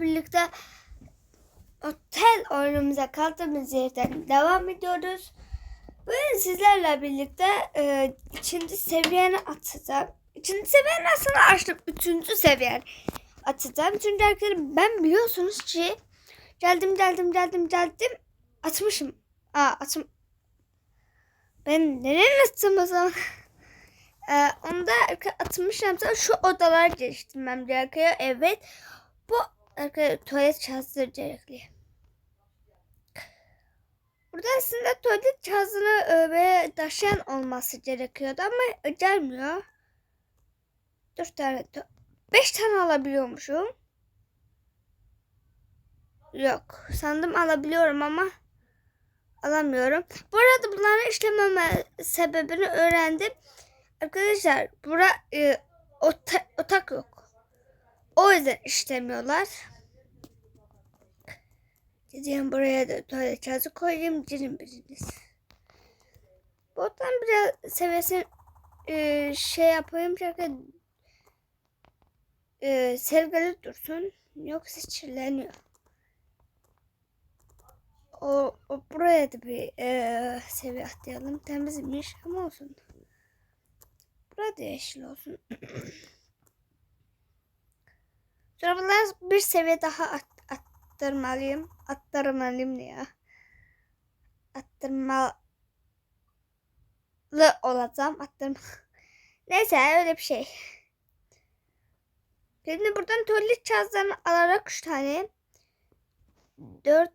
birlikte otel oyunumuza kaldığımız yerden devam ediyoruz. Bugün sizlerle birlikte e, ikinci seviyeni atacağım. İkinci seviyeni aslında açtım. Üçüncü seviyen atacağım. Çünkü arkadaşlar ben biliyorsunuz ki geldim geldim geldim geldim atmışım. Aa atım. Ben nereye attım o zaman? Ee, onda atmışım. Sonra şu odalar geliştirmem gerekiyor. Evet. Bu arkadaşlar tuvalet cihazları gerekli. Burada aslında tuvalet cihazını e, böyle taşıyan olması gerekiyordu ama gelmiyor. Dört tane, to- beş tane alabiliyormuşum. Yok. Sandım alabiliyorum ama alamıyorum. Bu arada bunların işlememe sebebini öğrendim. Arkadaşlar bura e, ota- otak yok. O yüzden işlemiyorlar. Gideyim buraya da tuvalet kağıdı koyayım. Girin biriniz. Buradan biraz seviyesini e, şey yapayım. Çünkü e, sergili dursun. Yoksa kirleniyor. O, o buraya da bir e, seviye atlayalım. Temizmiş ama olsun. Burada yeşil olsun. Sonra bir seviye daha at, attırmalıyım. Attırmalıyım ya? Attırmalı olacağım. Attırma. Neyse öyle bir şey. Şimdi buradan tuvalet cihazlarını alarak 3 tane 4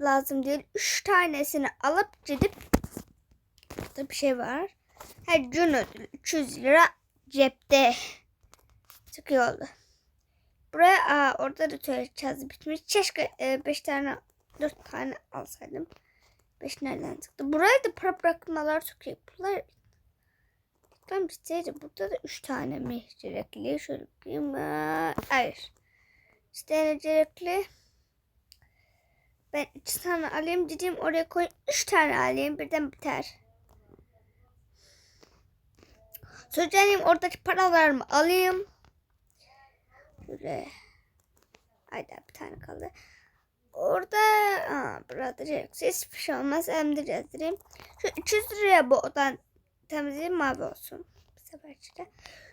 lazım değil. 3 tanesini alıp gidip burada bir şey var. Her gün ödülü 300 lira cepte. İyi oldu. Buraya aa, orada da tuvalet cihazı bitmiş. Keşke 5 tane 4 tane alsaydım. 5 nereden çıktı? Buraya da para bırakmalar çok iyi. Bunlar Tam bitseydi burada da 3 tane mi gerekli? Şöyle bakayım. Hayır. 3 tane gerekli. Ben 2 tane alayım. Gideyim oraya koyayım. 3 tane alayım. Birden biter. Söyleyeyim oradaki paralarımı alayım. Şöyle. Haydi bir tane kaldı. Orada aa, burada gereksiz hiçbir şey olmaz. Hem de gezdireyim. Şu 300 liraya bu odan temizleyeyim mavi olsun. Bu sefer.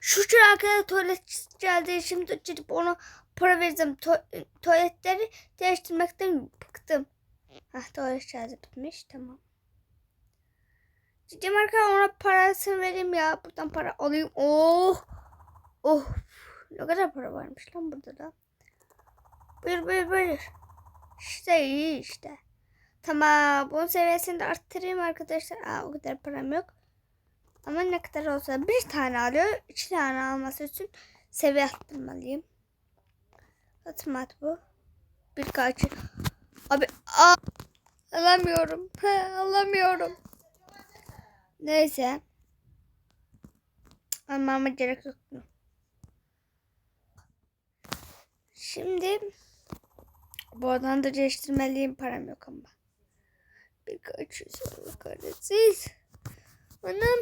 Şu arkada tuvalet geldi. Şimdi gidip onu para vereceğim. Tu- tuvaletleri değiştirmekten bıktım. Hah tuvalet cihazı bitmiş. Tamam. Gideyim arkadaşlar ona parasını vereyim ya. Buradan para alayım. Oh. Oh. Ne kadar para varmış lan burada da. Buyur buyur buyur. İşte iyi işte. Tamam. Bunun seviyesini de arttırayım arkadaşlar. Aa, o kadar param yok. Ama ne kadar olsa bir tane alıyor. iki tane alması için seviye arttırmalıyım. Atmat bu. Birkaç. Abi aa, alamıyorum. Alamıyorum. Neyse. Almama gerek yok. Şimdi bu da değiştirmeliyim. Param yok ama. Birkaç yüz Allah kahretsin. Anam.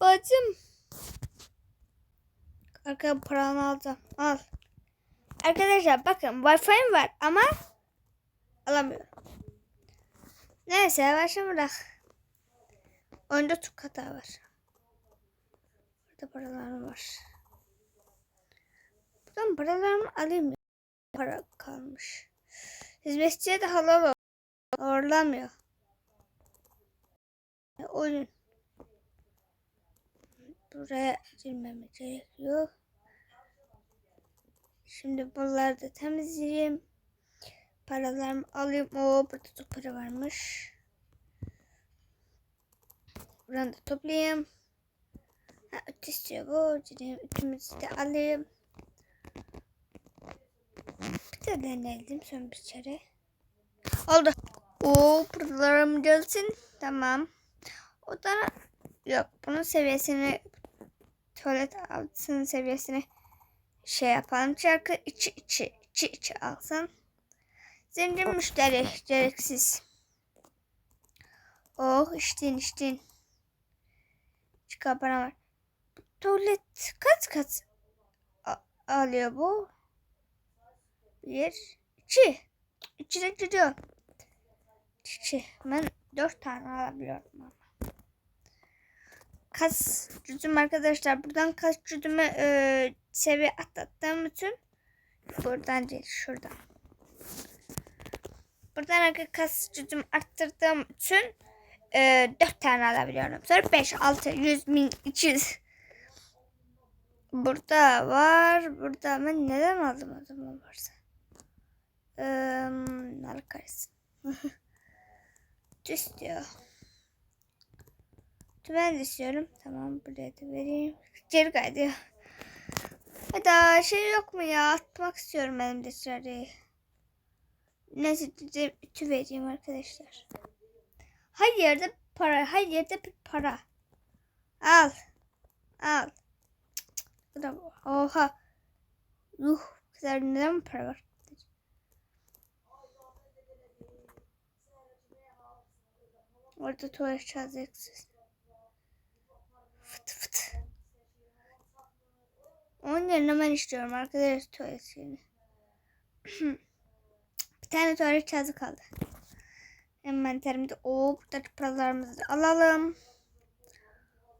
Bacım. Arka paranı alacağım. Al. Arkadaşlar bakın Wi-Fi'm var ama alamıyorum. Neyse bırak. Oyunda çok hata var. Burada paralarım var. Buradan paralarımı alayım. Para kalmış. Hizmetçiye de halal ol. Orlamıyor. E, Oyun. Buraya girmeme gerekiyor. Şimdi bunları da temizleyeyim. Paralarımı alayım. Oo burada çok para varmış. Buradan da toplayayım. Ha, öte istiyor bu. Gideyim üçümüzü de alayım. De deneyelim son bir kere. Oldu. Oo paralarım gelsin. Tamam. O da yok. Bunun seviyesini tuvalet altının seviyesini şey yapalım. Şarkı içi içi içi içi alsın. Zincir müşteri gereksiz. Oh içtin içtin. Çıkar para var. Tuvalet kaç kaç alıyor bu? Bir, iki. İki de gidiyor. İki. Ben dört tane alabiliyorum ama. Kas cüzüm arkadaşlar. Buradan kas cüzümü e, seviye atlattığım için buradan değil şuradan. Buradan arka kas cüzüm arttırdığım için e, 4 tane alabiliyorum. Sonra 5, 6, 100, 1000, 200. Burada var. Burada ben neden aldım o zaman varsa. Eee arkadaşlar. Düz diyor. Ben de istiyorum. Tamam buraya da vereyim. Geri kaydıyor. Hadi şey yok mu ya? Atmak istiyorum benim de dışarıyı. Neyse ütü vereyim arkadaşlar. Her yerde para. Her yerde bir para. Al. Al. Oha. Yuh. Kadar neden para var? Orada tuvalet çalacaksın. Fıt fıt. Onun yerine ben istiyorum arkadaşlar tuvalet bir tane tuvalet cihazı kaldı. Envanterimde o burada paralarımızı da alalım.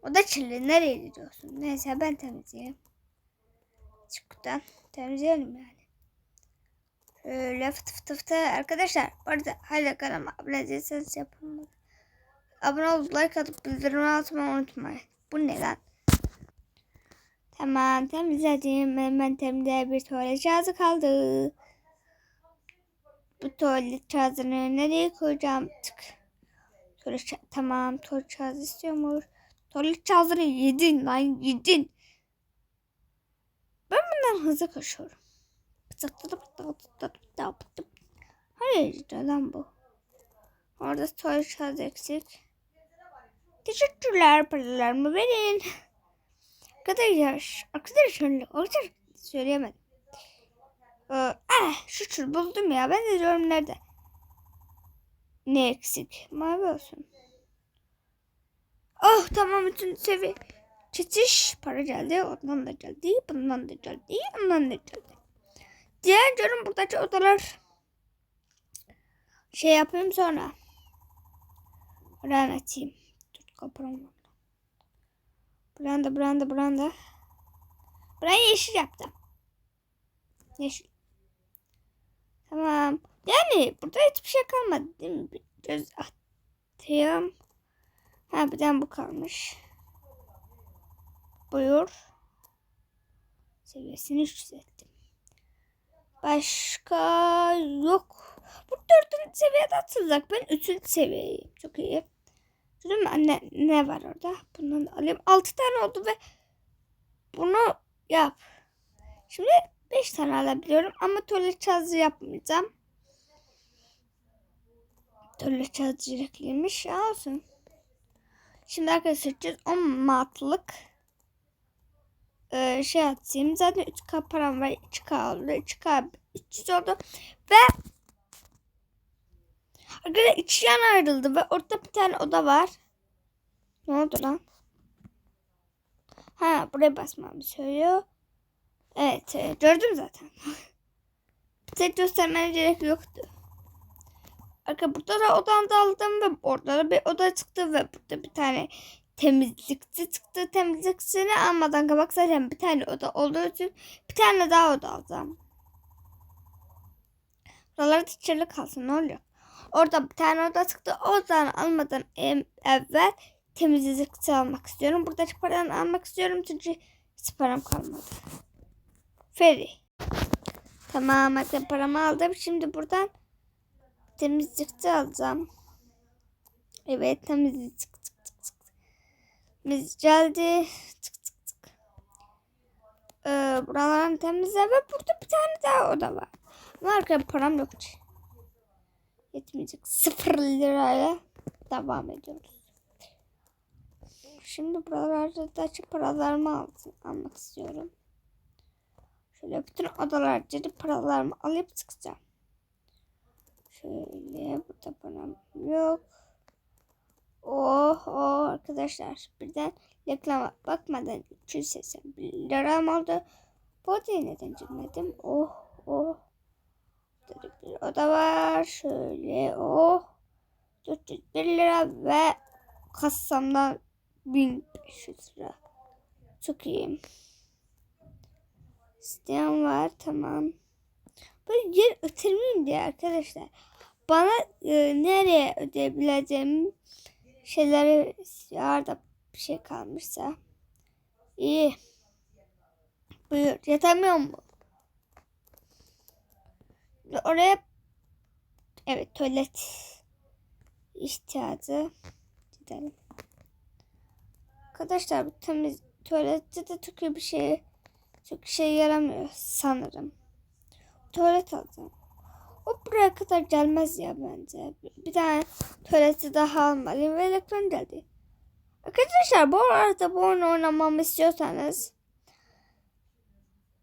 O da çilli. Nereye gidiyorsun? Neyse ben temizleyeyim. Çıktan temizleyelim yani. Şöyle fıtı fıtı fıtı. Arkadaşlar orada hala kanalıma abone değilseniz yapın. Abone olup like atıp bildirim atmayı unutmayın. Bu ne lan? Tamam temizledim. Hemen temizle bir tuvalet cihazı kaldı. Bu tuvalet cihazını nereye koyacağım? Tık. Tuvalet tamam tuvalet cihazı istiyormuş. Tuvalet cihazını yedin lan yedin. Ben bundan hızlı koşuyorum. Hayır lan bu. Orada tuvalet cihazı eksik. Teşekkürler paralarımı verin. Arkadaşlar, arkadaşlar, arkadaşlar söyleyemedim. Ee, ah, şu çul buldum ya. Ben de diyorum nerede? Ne eksik? Mavi olsun. Oh tamam bütün sevi. Çetiş para geldi. Ondan da geldi. Bundan da geldi. Ondan da geldi. Diğer canım buradaki odalar şey yapayım sonra. Oradan açayım. Kapıram. Branda branda branda. Burayı yeşil yaptım. Yeşil. Tamam. Yani burada hiçbir şey kalmadı değil mi? Bir göz atayım. Ha bir tane bu kalmış. Buyur. Seviyesini yükselttim. Başka yok. Bu dördüncü seviyede atılacak. Ben üçüncü seviyeyim. Çok iyi. Değil mi anne? Ne var orada? Bundan da alayım. Altı tane oldu ve bunu yap. Şimdi beş tane alabiliyorum ama tuvalet cihazı yapmayacağım. Tuvalet cihazı direkliymiş. Ya olsun. Şimdi arkadaşlar 10 matlık e, şey atayım. Zaten 3K param var. 2K oldu. 2K 300 oldu. Ve Arkadaşlar yan ayrıldı ve orada bir tane oda var. Ne oldu lan? Ha buraya basmamı söylüyor. Evet e, gördüm zaten. tek göstermene gerek yoktu. Arkadaşlar burada da odan da aldım ve orada da bir oda çıktı ve burada bir tane temizlikçi çıktı. Temizlikçini almadan kabak zaten bir tane oda olduğu için bir tane daha oda alacağım. Buralarda çırlı kalsın ne oluyor? Orada bir tane oda çıktı. Odadan almadan evvel temizlikçi almak istiyorum. Buradaki paradan almak istiyorum çünkü param kalmadı. Ferry. Tamam hadi paramı aldım. Şimdi buradan temizlikçi alacağım. Evet çık. Temizlikçi geldi. Çık çık çık. Ee, buralarını temizle ve burada bir tane daha oda var. Ama param yok. Yetmeyecek. Sıfır lirayla devam ediyoruz. Şimdi buralarda da açıp paralarımı al- almak istiyorum. Şöyle bütün odalarca da paralarımı alıp çıkacağım. Şöyle burada param yok. Oh oh arkadaşlar birden reklama bakmadan 281 liram oldu. Bu odaya neden girmedim? Oh oh. Da bir var. Şöyle oh. 401 lira ve kasamdan 1500 lira. Çok iyi. İsteyen var tamam. Böyle yer ötürmeyeyim diye arkadaşlar. Bana e, nereye ödeyebileceğim şeyleri yarda bir şey kalmışsa. İyi. Buyur. Yatamıyor mu? Oraya evet tuvalet ihtiyacı gidelim. Arkadaşlar bu temiz tuvalette de çok bir şey çok şey yaramıyor sanırım. Tuvalet alacağım. O buraya kadar gelmez ya bence. Bir, tane tuvaleti daha almalıyım ve ekran geldi. Arkadaşlar bu arada bu oyunu oynamamı istiyorsanız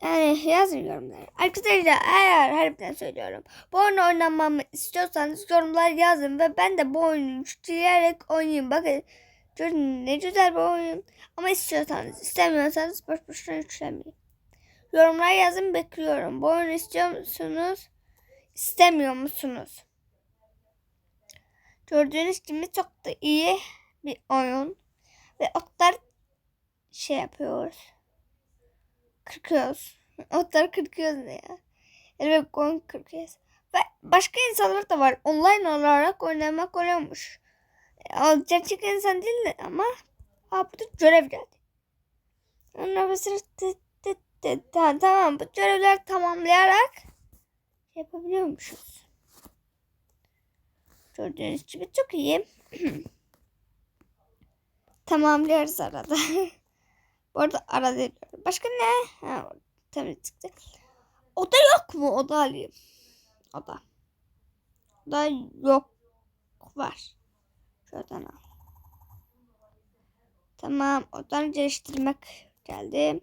yani yazın yorumlara. Arkadaşlar eğer harbiden söylüyorum. Bu oyunu oynamamı istiyorsanız yorumlar yazın ve ben de bu oyunu yükleyerek oynayayım. Bakın ne güzel bir oyun. Ama istiyorsanız istemiyorsanız boş boşuna yüklemeyin. Yorumlar yazın bekliyorum. Bu oyunu istiyor musunuz? İstemiyor musunuz? Gördüğünüz gibi çok da iyi bir oyun. Ve oklar şey yapıyoruz. Kırkıyoruz. Otları kırkıyoruz ya? Evet oyun kırkıyoruz. Ve başka insanlar da var. Online olarak oynamak oluyormuş. Gerçek insan değil de ama Aa, bu da görev geldi. Ondan bir sürü tı tı tı ta- tamam bu görevler tamamlayarak yapabiliyormuşuz. Gördüğünüz gibi çok iyi. Tamamlıyoruz arada. Bu arada arada ediyorum. Başka ne? Ha, tabii çıktı. Oda yok mu? Oda alayım. Oda. Oda yok. Var. Şuradan al. Tamam. Odanı değiştirmek geldi.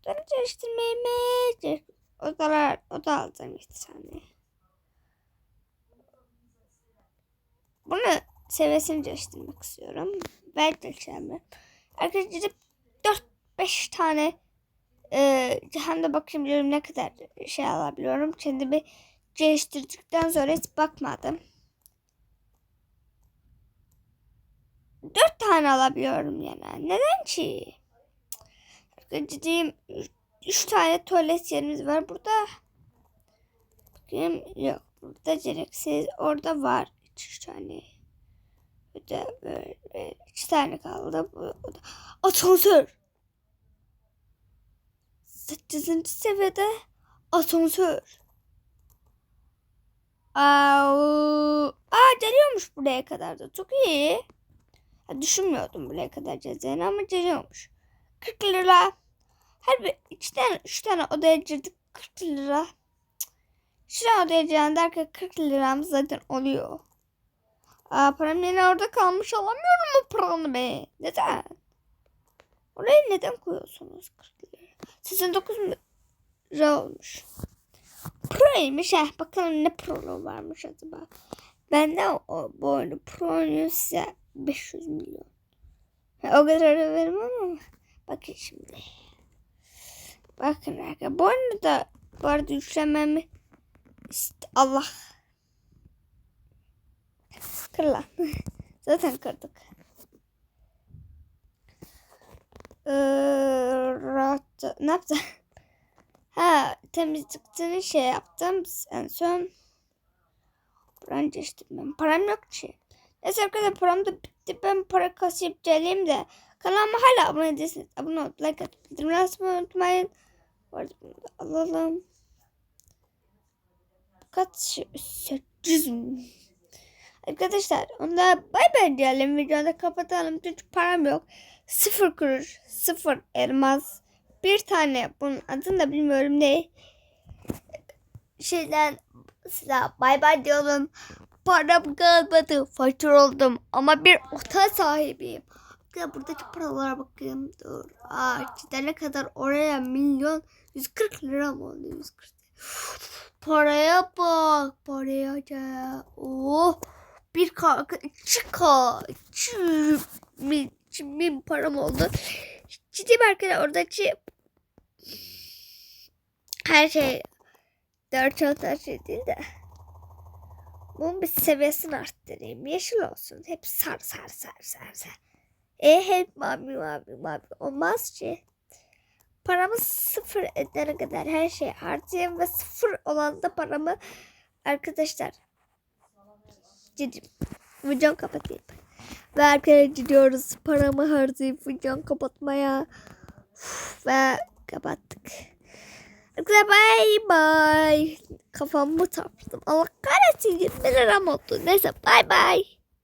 Odanı değiştirmeyi mi? Odalar, oda alacağım bir tane. Bunu seviyesini değiştirmek istiyorum. Ben değiştireceğim. Arkadaşlar gidip 4-5 tane e, hem de bakayım diyorum ne kadar şey alabiliyorum. Kendimi değiştirdikten sonra hiç bakmadım. 4 tane alabiliyorum yani. Neden ki? Arkadaşlar 3 tane tuvalet yerimiz var burada. Bakayım yok. Burada gereksiz. Orada var. 3 tane. Bir de böyle iki tane kaldı. Bu, bu da asansör. 8. seviyede asansör. Aa, aa geliyormuş buraya kadar da. Çok iyi. Ya, düşünmüyordum buraya kadar geleceğini ama geliyormuş. 40 lira. Her bir iki tane, üç tane odaya girdik. 40 lira. Şuraya odaya giren derken 40 liramız zaten oluyor. Aa, param yine orada kalmış alamıyorum o paranı be. Neden? Oraya neden koyuyorsunuz 40 lira? 89 lira olmuş. Pro'ymuş ha. Bakalım ne pro varmış acaba. Bende o, bu oyunu pro oynuyor size 500 milyon. O kadar da vermem ama. Bakın şimdi. Bakın arkadaşlar. Bu oyunu da bu arada yüklememi ist- Allah Kır lan. Zaten kırdık. Ee, ne yaptım? Ha temizlikçini şey yaptım. En son buranı değiştirmem. Param yok ki. Neyse arkadaşlar param da bitti. Ben para kasıp geleyim de. Kanalıma hala abone değilseniz abone olup like atıp bildirimleri açmayı unutmayın. Bu arada bunu da alalım. Kaç? 800 Arkadaşlar onda bay bay diyelim videoda kapatalım çünkü param yok. Sıfır kuruş, sıfır elmas, bir tane bunun adını da bilmiyorum ne. Şeyden size bay bay diyorum. Param kalmadı, fakir oldum ama bir otel sahibiyim. Ya buradaki paralara bakayım. Dur. Aa, gidene kadar oraya milyon 140 lira mı oldu? 140 Paraya bak. Paraya gel. Oh. Bir k, iki k, iki bin, param oldu. Ciddi arkadaşlar oradaki her şey Dört da şey değil de. Bunun bir seviyesini arttırayım. Yeşil olsun. Hep sar sar sar sar sar. E hep mavi mavi mavi. Olmaz ki. Paramı sıfır edene kadar her şeyi harcayayım ve sıfır olan da paramı arkadaşlar Cidim. Videomu kapatayım. Ve arkadaşlar gidiyoruz. Paramı harcayıp videomu kapatmaya. Ve kapattık. Arkadaşlar bay bay. Kafamı çarptım. Allah kahretsin 20 liram oldu. Neyse bay bay.